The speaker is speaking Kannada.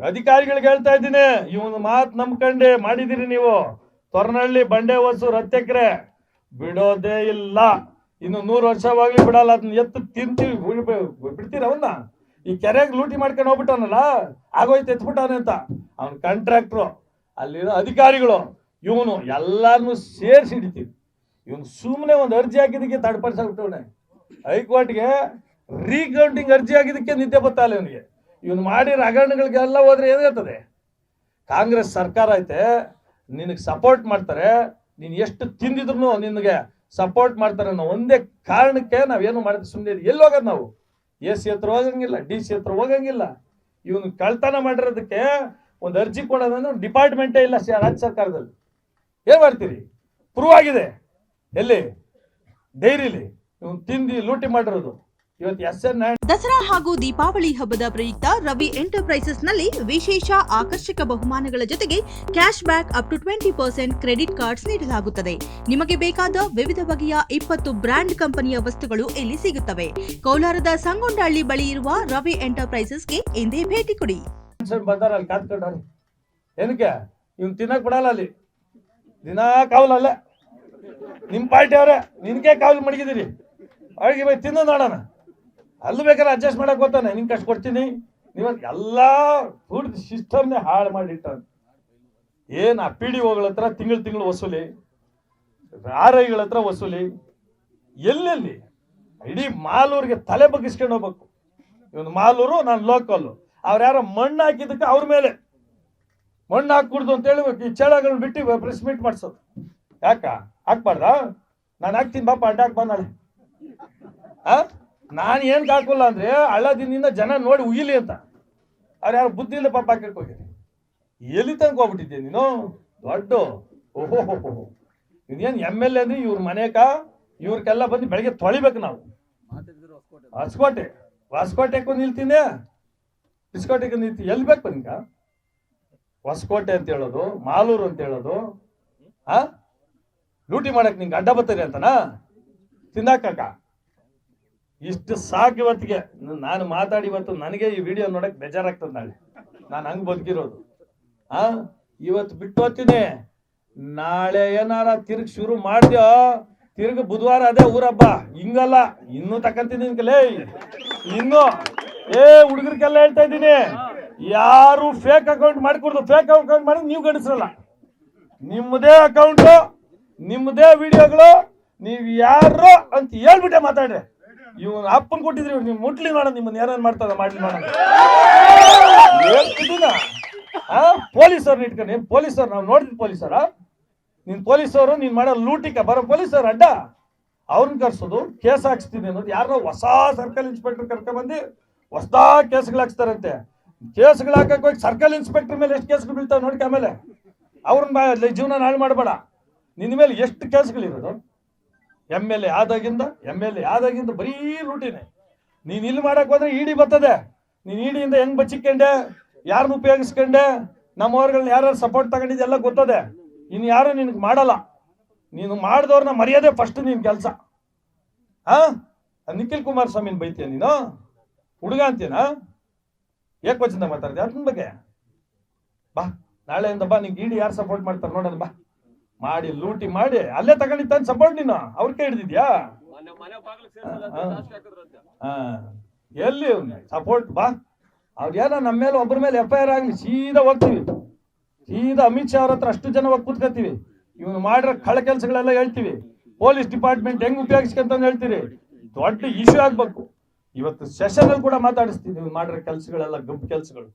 ಅಧಿಕಾರಿಗಳಿಗೆ ಹೇಳ್ತಾ ಇದ್ದೀನಿ ಇವನು ಮಾತು ನಂಬ್ಕಂಡೆ ಮಾಡಿದಿರಿ ನೀವು. ತೊರನಹಳ್ಳಿ ಬಂಡೆ ಹೊಸು ರತ್ತೆಕ್ರೆ ಬಿಡೋದೇ ಇಲ್ಲ. ಇನ್ನು ನೂರು ವರ್ಷವಾಗ್ಲಿ ಬಿಡಲ್ಲ ಅದನ್ನ ಎತ್ತು ತಿಂತೀವಿ ಬಿಡ್ತೀರ ಅವನ್ನ ಈ ಕೆರೆಗೆ ಲೂಟಿ ಮಾಡ್ಕೊಂಡು ಹೋಗ್ಬಿಟ್ಟವನಲ್ಲ, ಆಗೋಯ್ತು, ಎತ್ಬಿಟ್ಟವನೆ ಅಂತ. ಅವ್ನ ಕಾಂಟ್ರಾಕ್ಟ್ರು ಅಲ್ಲಿರೋ ಅಧಿಕಾರಿಗಳು, ಇವನು ಎಲ್ಲಾರನ್ನು ಸೇರಿಸಿ ಹಿಡಿತೀವಿ. ಇವನು ಸುಮ್ಮನೆ ಒಂದು ಅರ್ಜಿ ಹಾಕಿದ್ದಕ್ಕೆ ತಡ್ಪಡಿಸ್ಬಿಟ್ಟವನೆ ಹೈಕೋರ್ಟ್ಗೆ ರೀಕೌಂಟಿಂಗ್ ಅರ್ಜಿ ಹಾಕಿದಕ್ಕೆ ನಿದ್ದೆ ಬರ್ತಾ ಇಲ್ಲ ಇವನಿಗೆ. ಇವನು ಮಾಡಿರ ಹಗರಣಗಳಿಗೆಲ್ಲ ಹೋದ್ರೆ ಏನಾಗ್ತದೆ ಕಾಂಗ್ರೆಸ್ ಸರ್ಕಾರ ಐತೆ, ನಿನಗೆ ಸಪೋರ್ಟ್ ಮಾಡ್ತಾರೆ, ನೀನು ಎಷ್ಟು ತಿಂದಿದ್ರು ನಿನಗೆ ಸಪೋರ್ಟ್ ಮಾಡ್ತಾರೆ ಅನ್ನೋ ಒಂದೇ ಕಾರಣಕ್ಕೆ ನಾವೇನು ಮಾಡಿದ್ರೆ ಸುಮ್ಮನೆ ಎಲ್ಲಿ ಹೋಗೋದು ನಾವು? ಎ ಸಿ ಹತ್ರ ಹೋಗಂಗಿಲ್ಲ, ಡಿ ಸಿ ಹತ್ರ ಹೋಗಂಗಿಲ್ಲ. ಇವನು ಕಳ್ತನ ಮಾಡಿರೋದಕ್ಕೆ ಒಂದು ಅರ್ಜಿ ಕೊಡೋದಂದ್ರೆ ಡಿಪಾರ್ಟ್ಮೆಂಟೇ ಇಲ್ಲ ರಾಜ್ಯ ಸರ್ಕಾರದಲ್ಲಿ. ಏನು ಮಾಡ್ತೀರಿ? ಪ್ರೂವ್ ಆಗಿದೆ. ಎಲ್ಲಿ? ಡೈರಿಲಿ. ಇವನು ತಿಂದು ಲೂಟಿ ಮಾಡಿರೋದು. ದಸರಾ ಹಾಗೂ ದೀಪಾವಳಿ ಹಬ್ಬದ ಪ್ರಯುಕ್ತ ರವಿ ಎಂಟರ್ಪ್ರೈಸಸ್ನಲ್ಲಿ ವಿಶೇಷ ಆಕರ್ಷಕ ಬಹುಮಾನಗಳ ಜೊತೆಗೆ cash back up to twenty percent credit cards ನೀಡಲಾಗುತ್ತದೆ. ನಿಮಗೆ ಬೇಕಾದ ವಿವಿಧ ಬಗೆಯ ಇಪ್ಪತ್ತು ಬ್ರ್ಯಾಂಡ್ ಕಂಪನಿಯ ವಸ್ತುಗಳು ಇಲ್ಲಿ ಸಿಗುತ್ತವೆ. ಕೋಲಾರದ ಸಂಗೊಂಡಹಳ್ಳಿ ಬಳಿ ಇರುವ ರವಿ ಎಂಟರ್ಪ್ರೈಸಸ್ಗೆ ಎಂದೇ ಭೇಟಿ ಕೊಡಿ. ಮನುಷ್ಯರು ಬಂದಾರ ಅಲ್ಲಿ ಏನಕ್ಕೆ? ಇವ್ನು ತಿನ್ನಕ್ ಬಿಡಲ್ಲ ಅಲ್ಲಿ. ದಿನಾ ಕಾವಲಲ್ಲ ನಿಮ್ಮ ಪಾರ್ಟಿ ಅವರೇ ನಿನ್ಗೆ ಕಾವಲು ಮಡಗಿದಿರಿ. ಅವ್ರಿಗೆ ಬೈ ತಿನ್ನೋ ನೋಡೋಣ. ಅಲ್ಲಿ ಬೇಕಾದ್ರೆ ಅಡ್ಜಸ್ಟ್ ಮಾಡಕ್ ಗೊತ್ತಾನೆ ನಿಂಗೆ ಕಷ್ಟ ಕೊಡ್ತೀನಿ. ನೀವು ಎಲ್ಲ ಫುಡ್ ಸಿಸ್ಟಮ್ನೇ ಹಾಳು ಮಾಡಿಟ್ಟ ಏನು ಆ ಪಿ ಡಿ ಹತ್ರ ತಿಂಗಳು ತಿಂಗಳು ವಸೂಲಿ ಆರ್ ಐಗಳ ಹತ್ರ ವಸೂಲಿ, ಎಲ್ಲೆಲ್ಲಿ? ಇಡೀ ಮಾಲೂರಿಗೆ ತಲೆ ಬಗ್ಗಿಸ್ಕೊಂಡು ಹೋಗ್ಬೇಕು. ಇವನು ಮಾಲೂರು, ನಾನು ಲೋಕಲ್ಲು ಅವ್ರು ಯಾರೋ ಮಣ್ಣು ಹಾಕಿದ್ದಕ್ಕೆ ಅವ್ರ ಮೇಲೆ. ಮಣ್ಣು ಹಾಕ್ಬಿಡ್ದು ಅಂತ ಹೇಳಿ ಈ ಚೇಳಗಳನ್ನ ಬಿಟ್ಟು ಪ್ರೆಸ್ ಮೀಟ್ ಮಾಡಿಸೋದು. ಯಾಕ? ಹಾಕ್ಬಾರ್ದಾ? ನಾನು ಹಾಕ್ತೀನಿ, ಬಾಪ ಅಡ್ಡಾಕ್ ಬಂದಾಳೆ ಆ? ನಾನು ಏನು ಹಾಕೋಲ್ಲ ಅಂದ್ರೆ ಹಳ್ಳದಿಂದ ಜನ ನೋಡಿ ಉಗಿಲಿ ಅಂತ. ಅವ್ರು ಯಾರು ಬುದ್ಧಿ ಇಲ್ಲ ಪಾಪ ಹಾಕಕ್ಕೆ ಎಲ್ಲಿ ತನಕ ಹೋಗ್ಬಿಟ್ಟಿದ್ದೆ ನೀನು? ದೊಡ್ಡ. ಓಹೋ ಇದೇನು ಎಂ ಎಲ್ ಎ ಅಂದ್ರೆ ಇವ್ರ ಮನೆಕ ಇವ್ರಿಗೆಲ್ಲ ಬಂದು ಬೆಳಗ್ಗೆ ತೊಳಿಬೇಕು ನಾವು. ಹೊಸಕೋಟೆ. ಹೊಸಕೋಟೆಗೂ ನಿಲ್ತೀನಿ. ಬಿಸ್ಕೋಟೆಗೂ ನಿಲ್ತೀನಿ. ಎಲ್ಲಿ ಬೇಕು ನಿಂಗ ಹೊಸಕೋಟೆ ಅಂತ ಹೇಳೋದು, ಮಾಲೂರು ಅಂತ ಹೇಳೋದು. ಆ? ಲೂಟಿ ಮಾಡಕ್ ನಿಂಗೆ ಅಡ್ಡ ಬತ್ತರಿ ಅಂತನಾ? ತಿನ್ನಾಕಕ್ಕ ಇಷ್ಟು ಸಾಕು ಇವತ್ತಿಗೆ ನಾನು ಮಾತಾಡಿ ಇವತ್ತು ನನಗೆ ಈ ವಿಡಿಯೋ ನೋಡಕ್ ಬೇಜಾರಾಗ್ತದೆ ನಾಳೆ. ನಾನು ಹಂಗೆ ಬದುಕಿರೋದು. ಆ? ಇವತ್ತು ಬಿಟ್ಟು ಹೋಗ್ತೀನಿ. ನಾಳೆ ಏನಾರ ತಿರ್ಗಿ ಶುರು ಮಾಡ್ದ್ಯೋ, ತಿರ್ಗಿ ಬುಧವಾರ ಅದೇ ಊರಬ್ಬ. ಹಿಂಗಲ್ಲ, ಇನ್ನೂ ತಕಂತೀನಿ ಕಲೇ ಇನ್ನು. ಏ, ಹುಡುಗರಿಗೆಲ್ಲ ಹೇಳ್ತಾ ಇದ್ದೀನಿ. ಯಾರು ಫೇಕ್ ಅಕೌಂಟ್ ಮಾಡಿಕೊಡ್ದು ಫೇಕ್ ಅಕೌಂಟ್ ಮಾಡಿ ನೀವು ಗಣಿಸಲ್ಲ ನಿಮ್ಮದೇ ಅಕೌಂಟು ನಿಮ್ಮದೇ ವಿಡಿಯೋಗಳು ನೀವು ಯಾರು ಅಂತ ಹೇಳ್ಬಿಟ್ಟೆ ಮಾತಾಡ್ರಿ. ಇವನ್ ಅಪ್ಪನ್ ಕೊಟ್ಟಿದ್ರಿ ನೀವು ಮುಟ್ಲಿ ನೋಡ ನಿಮ್ಮನ್ನ ಏನೇನ್ ಮಾಡ್ತಾರ, ಮಾಡ್ಲಿ ನೋಡ ಪೊಲೀಸರ್ ಇಟ್ಕೊಂಡು ಪೊಲೀಸರ್ ನಾವು ನೋಡಿದ್ವಿ ಪೊಲೀಸರ ನಿನ್ ಪೊಲೀಸರು ನೀನ್ ಮಾಡೋ ಲೂಟಿಕ, ಬರೋ ಪೊಲೀಸರ್ ಅಡ್ಡ. ಅವ್ರನ್ನ ಕರ್ಸೋದು, ಕೇಸ್ ಹಾಕ್ಸ್ತೀನಿ ಅನ್ನೋದು. ಯಾರೋ ಹೊಸ ಸರ್ಕಲ್ ಇನ್ಸ್ಪೆಕ್ಟರ್ ಕರ್ಕೊಂಡ್ಬಂದು ಹೊಸದಾ ಕೇಸ್ಗಳು ಹಾಕ್ಸ್ತಾರಂತೆ. ಕೇಸ್ಗಳು ಹಾಕಕ್ ಹೋಗಿ ಸರ್ಕಲ್ ಇನ್ಸ್ಪೆಕ್ಟರ್ ಮೇಲೆ ಎಷ್ಟು ಕೇಸ್ಗಳು ಬೀಳ್ತಾವೆ ನೋಡ್ಕ ಆಮೇಲೆ. ಅವ್ರನ್ನ ಜೀವನ ಹಾಳು ಮಾಡಬೇಡ. ನಿನ್ನ ಮೇಲೆ ಎಷ್ಟು ಕೇಸ್ಗಳಿರೋದು? ಎಂ ಎಲ್ ಎ ಆದಾಗಿಂದ ಎಂ ಎಲ್ ಎ ಆದಾಗಿಂದ ಬರೀ ಲೂಟಿನೇ. ನೀನು ಇಲ್ಲಿ ಮಾಡಕ್ ಹೋದ್ರೆ ಇಡಿ ಬರ್ತದೆ. ನೀನು ಇಡಿಯಿಂದ ಹೆಂಗ್ ಬಚ್ಚಿಕೊಂಡೆ ಯಾರನ್ನ ಉಪಯೋಗಿಸ್ಕೊಂಡೆ ನಮ್ಮವ್ರಗಳನ್ನ ಯಾರು ಸಪೋರ್ಟ್ ತಗೊಂಡಿದ್ದೆಲ್ಲ ಗೊತ್ತದೆ. ಇನ್ನು ಯಾರು ನಿನಗೆ ಮಾಡಲ್ಲ. ನೀನು ಮಾಡಿದವ್ರನ್ನ ಮರ್ಯಾದೆ ಫಸ್ಟ್ ನಿನ್ ಕೆಲಸ. ಹಾ ನಿಖಿಲ್ ಕುಮಾರಸ್ವಾಮಿನ ಬೈತೀಯ ನೀನು? ಹುಡುಗ ಅಂತೀನ ಏಕ್ ವಚನ ಮಾತಾಡ್ತೀಯ? ಅದ್ರ ಬಗ್ಗೆ. ಬಾ, ನಾಳೆಯಿಂದ ಬಾ, ನಿಂಗೆ ಇಡಿ ಯಾರು ಸಪೋರ್ಟ್ ಮಾಡ್ತಾರೆ ನೋಡೋಣ, ಬಾ. ಮಾಡಿ ಲೂಟಿ ಮಾಡಿ ಅಲ್ಲೇ ತಗೊಂಡಿದ್ದಾನೆ ಸಪೋರ್ಟ್ ನೀನು. ಅವ್ರ ಕೇಳಿದ್ಯಾ ಹಿಡಿದಿದ್ಯಾ? ಹಾ. ಎಲ್ಲಿ ಸಪೋರ್ಟ್ ಬಾ. ಅವ್ರು ಏನೋ ನಮ್ಮ ಮೇಲೆ ಒಬ್ಬರ ಮೇಲೆ ಎಫ್ ಐ ಆರ್ ಆಗಲಿ ಸೀದಾ ಹೋಗ್ತೀವಿ. ಸೀದಾ ಅಮಿತ್ ಶಾ ಅವ್ರ ಹತ್ರ ಅಷ್ಟು ಜನ ಹೋಗಿ ಕೂತ್ಕೋತೀವಿ ಇವನು ಮಾಡಿರೋ ಕಳ ಕೆಲಸಗಳೆಲ್ಲ ಹೇಳ್ತೀವಿ. ಪೊಲೀಸ್ ಡಿಪಾರ್ಟ್ಮೆಂಟ್ ಹೆಂಗ್ ಉಪಯೋಗಿಸ್ಕೊಂತ ಹೇಳ್ತೀರಿ. ದೊಡ್ಡ ಇಶ್ಯೂ ಆಗ್ಬೇಕು. ಇವತ್ತು ಸೆಷನ್ ಅಲ್ಲಿ ಕೂಡ ಮಾತಾಡಿಸ್ತೀವಿ ನೀವು ಮಾಡಿರೋ ಕೆಲಸಗಳೆಲ್ಲ ಗಬ್ಬು ಕೆಲಸಗಳು.